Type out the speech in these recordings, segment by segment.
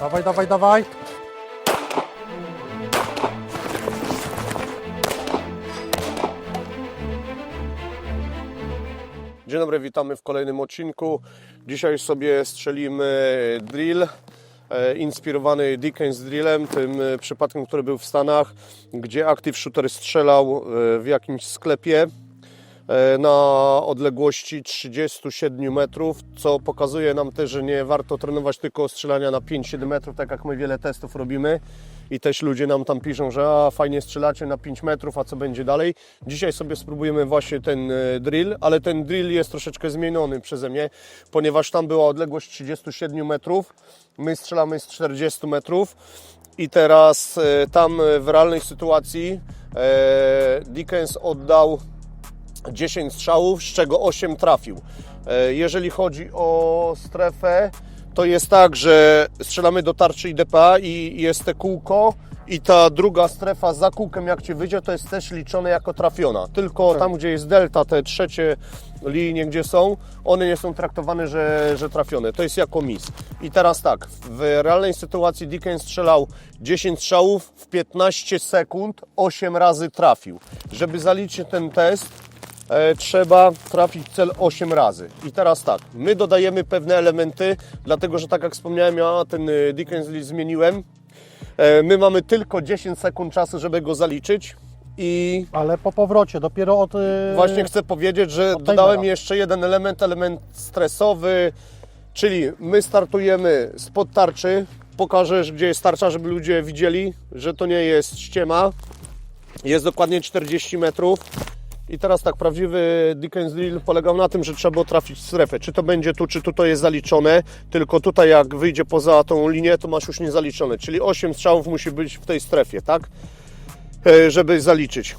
Dawaj, dawaj, dawaj. Dzień dobry, witamy w kolejnym odcinku. Dzisiaj sobie strzelimy drill, e, inspirowany Dickens drillem, tym e, przypadkiem, który był w Stanach, gdzie Active Shooter strzelał e, w jakimś sklepie na odległości 37 metrów, co pokazuje nam też, że nie warto trenować tylko strzelania na 5-7 metrów, tak jak my wiele testów robimy. I też ludzie nam tam piszą, że a, fajnie strzelacie na 5 metrów, a co będzie dalej. Dzisiaj sobie spróbujemy właśnie ten e, drill, ale ten drill jest troszeczkę zmieniony przeze mnie, ponieważ tam była odległość 37 metrów, my strzelamy z 40 metrów. I teraz e, tam e, w realnej sytuacji e, Dickens oddał 10 strzałów, z czego 8 trafił. E, Jeżeli chodzi o strefę, to jest tak, że strzelamy do tarczy i DPA i jest te kółko i ta druga strefa za kółkiem jak Ci wyjdzie, to jest też liczone jako trafiona. Tylko tam, gdzie jest delta, te trzecie linie, gdzie są, one nie są traktowane, że, że trafione. To jest jako mis. I teraz tak, w realnej sytuacji Dickens strzelał 10 strzałów w 15 sekund, 8 razy trafił. Żeby zaliczyć ten test, trzeba trafić cel 8 razy. I teraz tak, my dodajemy pewne elementy, dlatego że tak jak wspomniałem, ja ten e, Dickens zmieniłem. E, my mamy tylko 10 sekund czasu, żeby go zaliczyć. I Ale po powrocie, dopiero od... właśnie chcę powiedzieć, że od dodałem jeszcze jeden element, element stresowy, czyli my startujemy spod tarczy. Pokażesz, gdzie jest tarcza, żeby ludzie widzieli, że to nie jest ściema. Jest dokładnie 40 metrów. I teraz tak, prawdziwy Dickens Drill polegał na tym, że trzeba było trafić w strefę. Czy to będzie tu, czy tu to jest zaliczone. Tylko tutaj jak wyjdzie poza tą linię, to masz już niezaliczone. Czyli 8 strzałów musi być w tej strefie, tak? E, Żeby zaliczyć.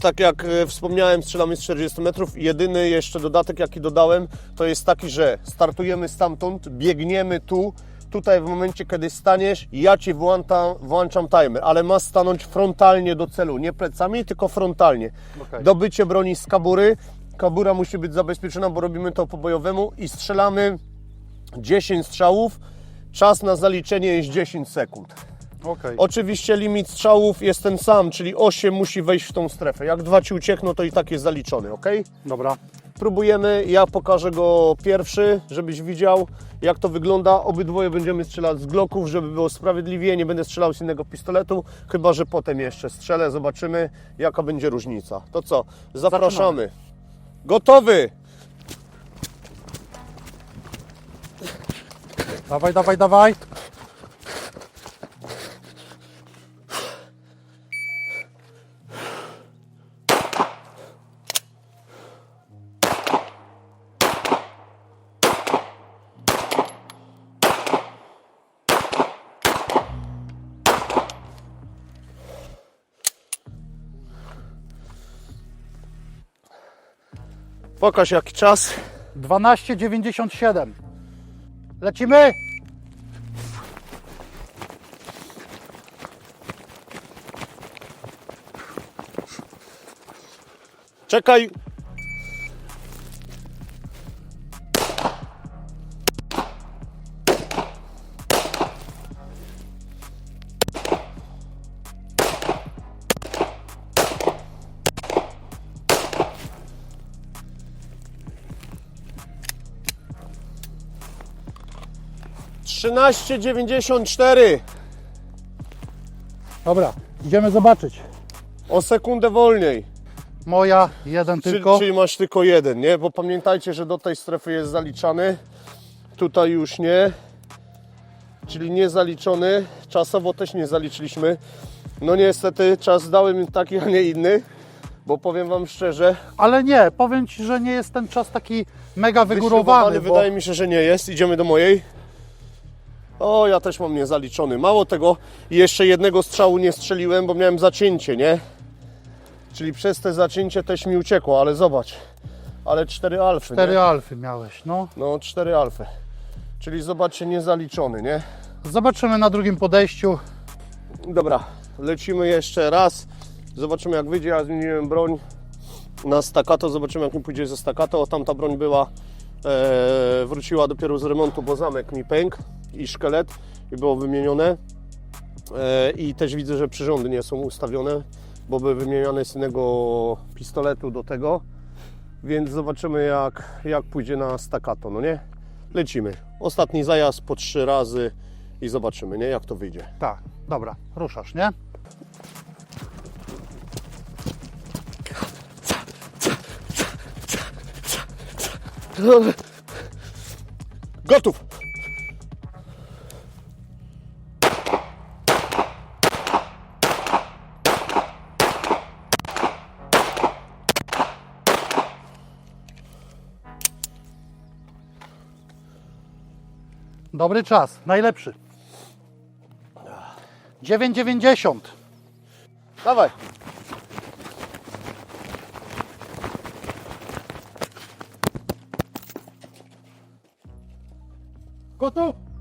Tak jak e, wspomniałem, strzelamy z 40 metrów. Jedyny jeszcze dodatek, jaki dodałem, to jest taki, że startujemy stamtąd, biegniemy tu. Tutaj w momencie, kiedy staniesz, ja Ci włączam, włączam timer, ale ma stanąć frontalnie do celu, nie plecami, tylko frontalnie. Okej. Dobycie broni z kabury. Kabura musi być zabezpieczona, bo robimy to po bojowemu i strzelamy 10 strzałów. Czas na zaliczenie jest 10 sekund. Okej. Oczywiście limit strzałów jest ten sam, czyli 8 musi wejść w tą strefę. Jak dwa Ci uciekną, to i tak jest zaliczony, ok? Dobra. Próbujemy, ja pokażę go pierwszy, żebyś widział jak to wygląda. Obydwoje będziemy strzelać z Glocków, żeby było sprawiedliwie, nie będę strzelał z innego pistoletu, chyba że potem jeszcze strzelę, zobaczymy jaka będzie różnica. To co, zapraszamy. Gotowy! Dawaj, dawaj, dawaj. Pokaż jaki czas. 12,97. Lecimy? Czekaj. Trzynaście dziewięćdziesiąt cztery. Dobra, idziemy zobaczyć. O sekundę wolniej. Moja, jeden tylko. czyli masz tylko jeden, nie? Bo pamiętajcie, że do tej strefy jest zaliczany. Tutaj już nie. Czyli nie zaliczony. Czasowo też nie zaliczyliśmy. No niestety czas dałem taki, a nie inny. Bo powiem Wam szczerze, Ale nie, powiem Ci, że nie jest ten czas taki mega wygórowany. Bo... wydaje mi się, że nie jest. Idziemy do mojej. O, ja też mam niezaliczony. Mało tego, jeszcze jednego strzału nie strzeliłem, bo miałem zacięcie, nie? Czyli przez te zacięcie też mi uciekło, ale zobacz. Ale cztery alfy, nie? Cztery alfy miałeś, no. No, cztery alfy. Czyli zobaczcie, niezaliczony, nie? Zobaczymy na drugim podejściu. Dobra, lecimy jeszcze raz. Zobaczymy jak wyjdzie. Ja zmieniłem broń na staccato. Zobaczymy jak mi pójdzie ze staccato. O, tamta broń była, e, wróciła dopiero z remontu, bo zamek mi pękł. I szkielet i było wymienione. E, I też widzę, że przyrządy nie są ustawione, bo były wymienione z innego pistoletu do tego. Więc zobaczymy jak, jak pójdzie na staccato, no nie? Lecimy. Ostatni zajazd po trzy razy i zobaczymy, nie? Jak to wyjdzie. Tak, dobra, ruszasz, nie? Gotów! Dobry czas, najlepszy. 9,90. Dawaj! Gotów?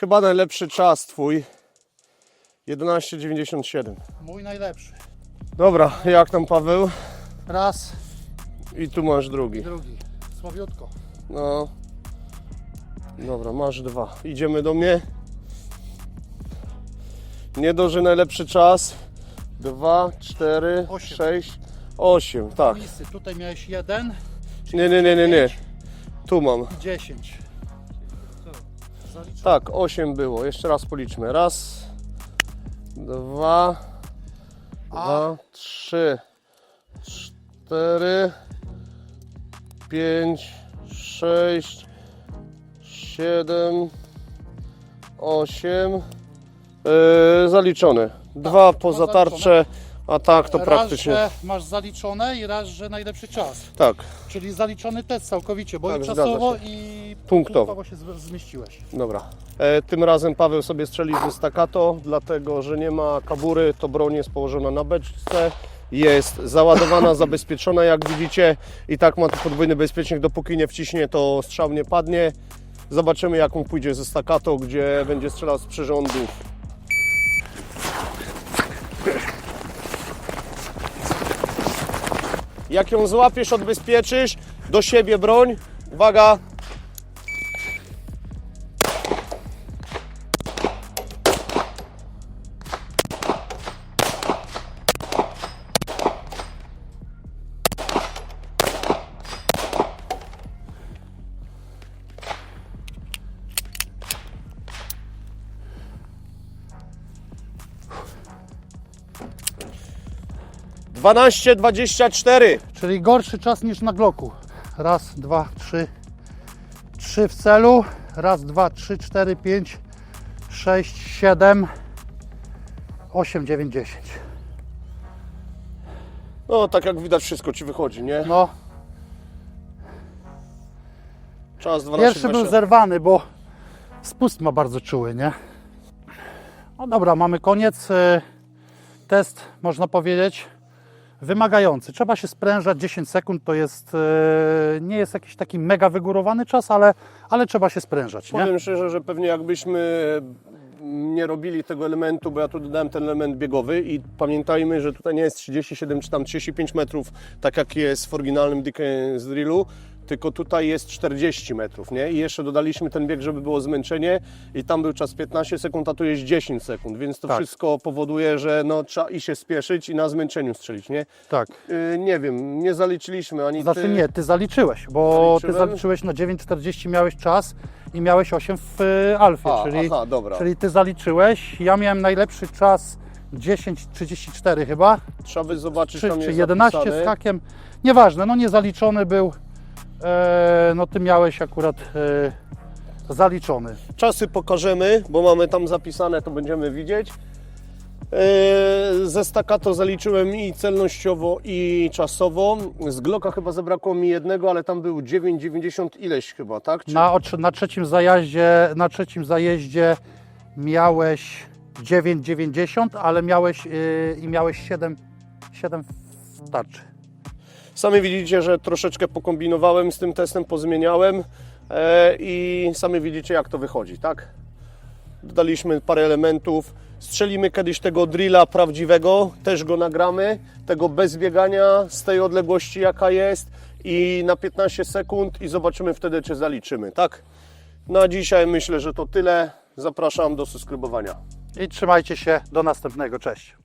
Chyba najlepszy czas twój. 11,97. Mój najlepszy. Dobra, jak tam Paweł? Raz I tu masz i drugi. drugi. Słabiutko. No. Dobra, masz dwa. Idziemy do mnie. Nie doży najlepszy czas. Dwa, cztery, Osiem. sześć, osiem. Tak. Misy, tutaj miałeś jeden Nie, nie, nie, nie, nie. Tu mam. 10. Tak, osiem było. Jeszcze raz policzmy. Raz, dwa, dwa, trzy, cztery, pięć, sześć, siedem, osiem. Yy, zaliczone. Dwa poza dwa zaliczone. tarczę, a tak to raz, praktycznie. że masz zaliczone i raz, że najlepszy czas. Tak, Czyli zaliczony test całkowicie, bo Tak, i zgadza czasowo i Punktowo. się zmieściłeś. dobra. E, tym razem Paweł sobie strzelił ze staccato, dlatego że nie ma kabury, to broń jest położona na beczce. Jest załadowana, zabezpieczona, jak widzicie. I tak ma tu podwójny bezpiecznik, dopóki nie wciśnie, to strzał nie padnie. Zobaczymy, jak on pójdzie ze staccato, gdzie będzie strzelał z przyrządów. Jak ją złapiesz, odbezpieczysz, do siebie broń. Uwaga, Dwanaście, dwadzieścia cztery. Czyli gorszy czas niż na Glocku. Raz, dwa, trzy. Trzy w celu. Raz, dwa, trzy, cztery, pięć, sześć, siedem, osiem, dziewięć, dziesięć. No, tak jak widać, wszystko ci wychodzi, nie? No, Czas 12, pierwszy był zerwany, bo spust ma bardzo czuły, nie? No dobra, mamy koniec. E, Test, można powiedzieć, wymagający. Trzeba się sprężać 10 sekund, to jest, e, nie jest jakiś taki mega wygórowany czas, ale, ale trzeba się sprężać, nie? Szczerze, że pewnie jakbyśmy nie robili tego elementu, bo ja tu dodałem ten element biegowy i pamiętajmy, że tutaj nie jest 37 czy tam 35 metrów, tak jak jest w oryginalnym Dickens Drillu, tylko tutaj jest 40 metrów, nie? I jeszcze dodaliśmy ten bieg, żeby było zmęczenie i tam był czas 15 sekund, a tu jest 10 sekund, więc to Tak. wszystko powoduje, że no, trzeba i się spieszyć i na zmęczeniu strzelić, nie? Tak. Yy, nie wiem, nie zaliczyliśmy ani Znaczy ty... nie, ty zaliczyłeś, bo ty Zaliczyłem? zaliczyłeś na 9,40 miałeś czas i miałeś 8 w y, Alfie, A, czyli, aha, dobra. czyli ty zaliczyłeś. Ja miałem najlepszy czas 10,34 chyba, Trzeba by zobaczyć, czy, tam czy jest 11 zapisane. z hakiem. Nieważne, no niezaliczony był. E, no ty miałeś akurat e, zaliczony. Czasy pokażemy, bo mamy tam zapisane, to będziemy widzieć. Yy, Ze staccato zaliczyłem i celnościowo, i czasowo. Z Glocka chyba zabrakło mi jednego, ale tam był 9,90 ileś chyba, tak? Czy... Na, na trzecim zajeździe, na trzecim zajeździe miałeś 9,90, ale miałeś y, i miałeś 7, 7 w tarczy. Sami widzicie, że troszeczkę pokombinowałem z tym testem, pozmieniałem. e, i sami widzicie jak to wychodzi, tak? Dodaliśmy parę elementów. Strzelimy kiedyś tego drilla prawdziwego, też go nagramy, tego bez biegania z tej odległości jaka jest i na 15 sekund i zobaczymy wtedy czy zaliczymy, tak? Na dzisiaj myślę, że to tyle. Zapraszam do subskrybowania. I trzymajcie się, do następnego, cześć.